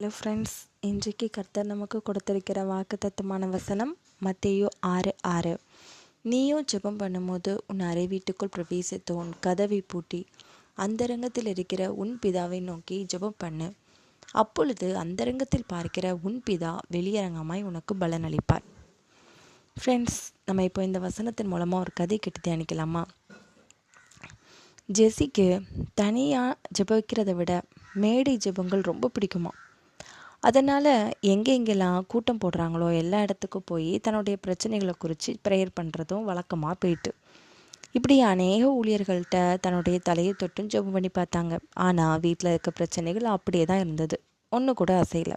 Hello friends இன்றைக்கு கர்த்தர் நமக்கு கொடுத்திருக்கிற வாக்குத்தத்தமான வசனம் மத்தேயு ஆறு ஆறு. நீயும் ஜெபம் பண்ணும்போது உன் அறை வீட்டுக்குள் பிரவேசித்து உன் கதவை பூட்டி அந்தரங்கத்தில் இருக்கிற உன் பிதாவை நோக்கி ஜெபம் பண்ணு. அப்பொழுது அந்தரங்கத்தில் பார்க்கிற உன் பிதா வெளியரங்கமாய் உனக்கு பலனளிப்பார். ஃப்ரெண்ட்ஸ் நம்ம இப்போ இந்த வசனத்தின் மூலமாக ஒரு கதை கெட்டு தியானிக்கலாமா? ஜெஸிக்கு தனியாக ஜெபிக்கிறத விட மேடை ஜெபங்கள் ரொம்ப பிடிக்குமா? அதனால் எங்கெங்கெல்லாம் கூட்டம் போடுறாங்களோ எல்லா இடத்துக்கும் போய் தன்னுடைய பிரச்சனைகளை குறித்து ப்ரேயர் பண்ணுறதும் வழக்கமாக போயிட்டு. இப்படி அநேக ஊழியர்கள்ட்ட தன்னுடைய தலையை தொட்டும் ஜெபம் பண்ணி பார்த்தாங்க. ஆனால் வீட்டில் இருக்க பிரச்சனைகள் அப்படியே தான் இருந்தது. ஒன்று கூட அசையலை.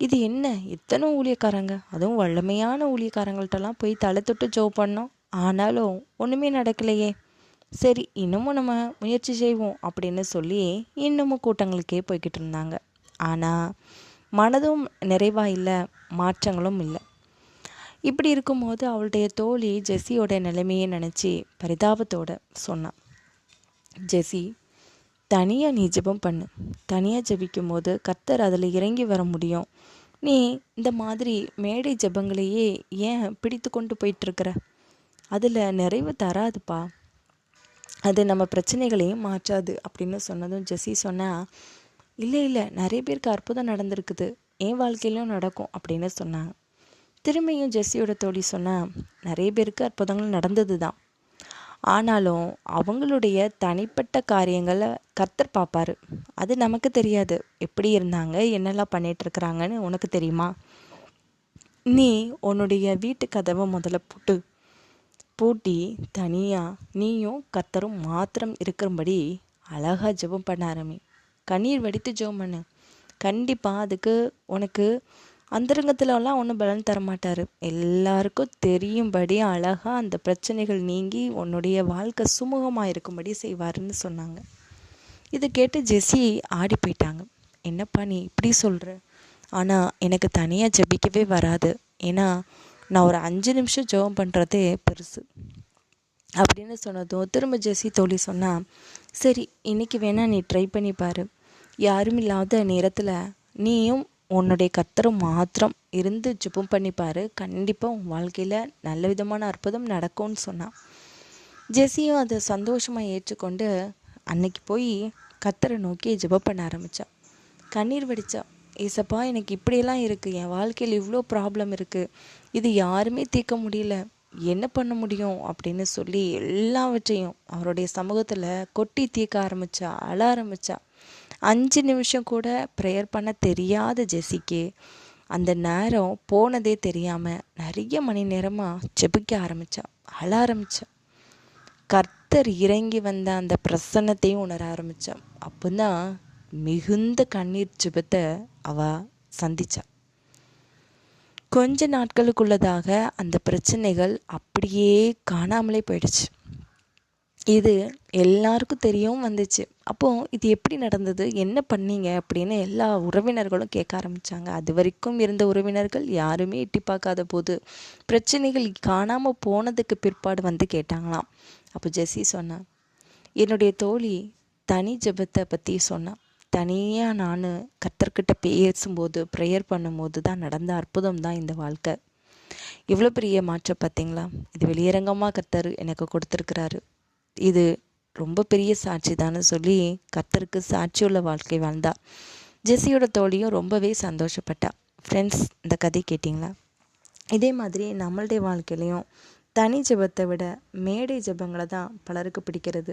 இது என்ன? இத்தனை ஊழியக்காரங்க? அதுவும் வல்லமையான ஊழியக்காரங்கள்ட்டலாம் போய் தலை தொட்டு ஜெபம் பண்ணோம். ஆனாலும் ஒன்றுமே நடக்கலையே. சரி இன்னமும் நம்ம முயற்சி செய்வோம் அப்படின்னு சொல்லி இன்னமும் கூட்டங்களுக்கே போய்கிட்டு இருந்தாங்க. ஆனால் மனதும் நிறைவாக இல்லை மாற்றங்களும் இல்லை. இப்படி இருக்கும்போது அவளுடைய தோழி ஜெஸ்ஸியோட நிலைமையை நினச்சி பரிதாபத்தோட சொன்னான் ஜெஸ்ஸி தனியாக நீ ஜெபம் பண்ணு. தனியாக ஜெபிக்கும் போது கர்த்தர் அதில் இறங்கி வர முடியும். நீ இந்த மாதிரி மேடை ஜெபங்களையே ஏன் பிடித்து கொண்டு போயிட்டுருக்கிற? அதில் நிறைவு தராதுப்பா. அது நம்ம பிரச்சனைகளையும் மாற்றாது அப்படின்னு சொன்னதும் ஜெஸ்ஸி சொன்னால் இல்லை இல்லை நிறைய பேருக்கு அற்புதம் நடந்திருக்குது. என் வாழ்க்கையிலும் நடக்கும் அப்படின்னு சொன்னாங்க. திரும்பியும் ஜெஸ்ஸியோட தோழி சொன்னால் நிறைய பேருக்கு அற்புதங்கள் நடந்தது தான். ஆனாலும் அவங்களுடைய தனிப்பட்ட காரியங்களை கர்த்தர் பார்ப்பாரு. அது நமக்கு தெரியாது. எப்படி இருந்தாங்க? என்னெல்லாம் பண்ணிட்டு இருக்கிறாங்கன்னு உனக்கு தெரியுமா? நீ உன்னுடைய வீட்டு கதவை முதல்ல போட்டு. பூட்டி தனியாக நீயும் கர்த்தரும் மாத்திரம் இருக்கிறபடி அழகாக ஜெபம் பண்ண ஆரம்பி. கண்ணீர் வடித்து ஜெபம் பண்ணு. கண்டிப்பாக அதுக்கு உனக்கு அந்தரங்கத்துலலாம் ஒன்றும் பலன் தரமாட்டார். எல்லாருக்கும் தெரியும்படி அழகாக அந்த பிரச்சனைகள் நீங்கி உன்னுடைய வாழ்க்கை சுமூகமாக இருக்கும்படி செய்வாருன்னு சொன்னாங்க. இதை கேட்டு ஜெஸ்ஸி ஆடி போயிட்டாங்க. என்னப்பா நீ இப்படி சொல்கிற ஆனால் எனக்கு தனியாக ஜெபிக்கவே வராது. ஏன்னா நான் ஒரு அஞ்சு நிமிஷம் ஜெபம் பண்ணுறதே பெருசு. அப்படின்னு சொன்னதும் திரும்ப ஜெஸ்ஸி தோழி சொன்னால் சரி இன்னைக்கு வேணால் நீ ட்ரை பண்ணி பாரு. யாரும் இல்லாத நேரத்தில் நீயும் உன்னுடைய கத்தரும் மாத்திரம் இருந்து ஜெபம் பண்ணிப்பார் கண்டிப்பாக உன் வாழ்க்கையில் நல்ல விதமான அற்புதம் நடக்கும்னு சொன்னான் ஜெஸ்ஸியும் அதை சந்தோஷமாக ஏற்றுக்கொண்டு அன்னைக்கு போய் கத்தரை நோக்கி ஜெபம் பண்ண ஆரம்பித்தான் கண்ணீர் வடித்தா ஏசப்பா எனக்கு இப்படியெல்லாம் இருக்குது என் வாழ்க்கையில் இவ்வளோ ப்ராப்ளம் இருக்குது இது யாருமே தீர்க்க முடியல. என்ன பண்ண முடியும் அப்படின்னு சொல்லி எல்லாவற்றையும் அவருடைய சமூகத்தில் கொட்டி தீர்க்க ஆரம்பித்தா அழ ஆரம்பித்தா அஞ்சு நிமிஷம் கூட ப்ரேயர் பண்ண தெரியாத ஜெஸிக்கு அந்த நேரம் போனதே தெரியாமல் நிறைய மணி நேரமாக ஜெபிக்க ஆரம்பித்தா அழ ஆரம்பித்தா கர்த்தர் இறங்கி வந்த அந்த பிரசன்னத்தையும் உணர ஆரம்பித்தாள் அப்போ தான் மிகுந்த கண்ணீர் ஜெபத்தை அவ சந்திச்சா. கொஞ்ச நாட்களுக்குள்ளதாக அந்த பிரச்சனைகள் அப்படியே காணாமலே போயிடுச்சு. இது எல்லாருக்கும் தெரியவும் வந்துச்சு. அப்போது இது எப்படி நடந்தது? என்ன பண்ணீங்க? அப்படின்னு எல்லா உறவினர்களும் கேட்க ஆரம்பித்தாங்க அது வரைக்கும் இருந்த உறவினர்கள் யாருமே எட்டி பார்க்காத போது பிரச்சனைகள் காணாமல் போனதுக்கு பிற்பாடு வந்து கேட்டாங்களாம். அப்போ ஜெஸ்ஸி சொன்னான் என்னுடைய தோழி தனி ஜெபத்தை பற்றி சொன்னான். தனியாக நான் கத்தர்கிட்ட பேசும்போது ப்ரேயர் பண்ணும்போது தான் நடந்த அற்புதம் தான் இந்த வாழ்க்கை. இவ்வளோ பெரிய மாற்றம் பார்த்தீங்களா? இது வெளியரங்கமாக கத்தர் எனக்கு கொடுத்துருக்கிறாரு. இது ரொம்ப பெரிய சாட்சி தானே சொல்லி சாட்சி சாட்சியுள்ள வாழ்க்கை வாழ்ந்தா. ஜெஸ்ஸியோட தோழியும் ரொம்பவே சந்தோஷப்பட்டா. ஃப்ரெண்ட்ஸ் இந்த கதை கேட்டிங்களா? இதே மாதிரி நம்மளுடைய வாழ்க்கையிலையும் தனி ஜெபத்தை விட மேடை ஜெபங்களை தான் பலருக்கு பிடிக்கிறது.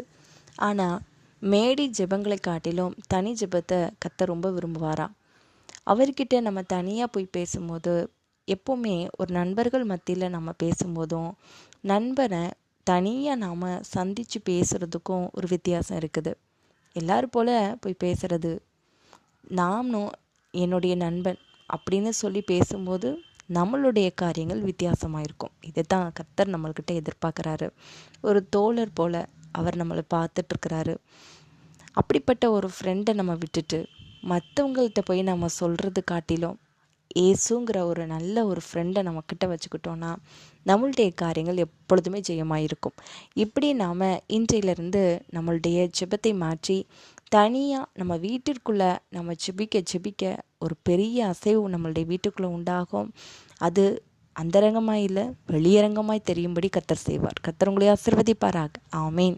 ஆனால் மேடை ஜெபங்களை காட்டிலும் தனி ஜெபத்தை கத்த ரொம்ப விரும்புவாராம் அவர்கிட்ட நம்ம தனியாக போய் பேசும்போது எப்போவுமே ஒரு நண்பர்கள் மத்தியில் நம்ம பேசும்போதும் நண்பனை தனியாக நாம் சந்தித்து பேசுகிறதுக்கும் ஒரு வித்தியாசம் இருக்குது. எல்லோரும் போல் போய் பேசுகிறது நானும் என்னுடைய நண்பன் அப்படின்னு சொல்லி பேசும்போது நம்மளுடைய காரியங்கள் வித்தியாசமாக இருக்கும் இதை தான் கர்த்தர் நம்மள்கிட்ட எதிர்பார்க்குறாரு. ஒரு தோழர் போல் அவர் நம்மளை பார்த்துட்ருக்கிறாரு அப்படிப்பட்ட ஒரு ஃப்ரெண்டை நம்ம விட்டுட்டு மற்றவங்கள்ட்ட போய் நம்ம சொல்கிறது காட்டிலும் ஏசுங்கிற ஒரு நல்ல ஒரு ஃப்ரெண்டை நம்மக்கிட்ட வச்சுக்கிட்டோன்னா நம்மளுடைய காரியங்கள் எப்பொழுதுமே ஜெயமாக இருக்கும். இப்படி நாம் இன்றையிலிருந்து நம்மளுடைய ஜெபத்தை மாற்றி தனியாக நம்ம வீட்டிற்குள்ளே நம்ம ஜெபிக்க ஜெபிக்க ஒரு பெரிய அசைவு நம்மளுடைய வீட்டுக்குள்ளே உண்டாகும். அது அந்தரங்கமாய் இல்லை வெளியரங்கமாய் தெரியும்படி கத்தர் செய்வார். கத்தர் உங்களை ஆசிர்வதிப்பாராக. ஆமீன்.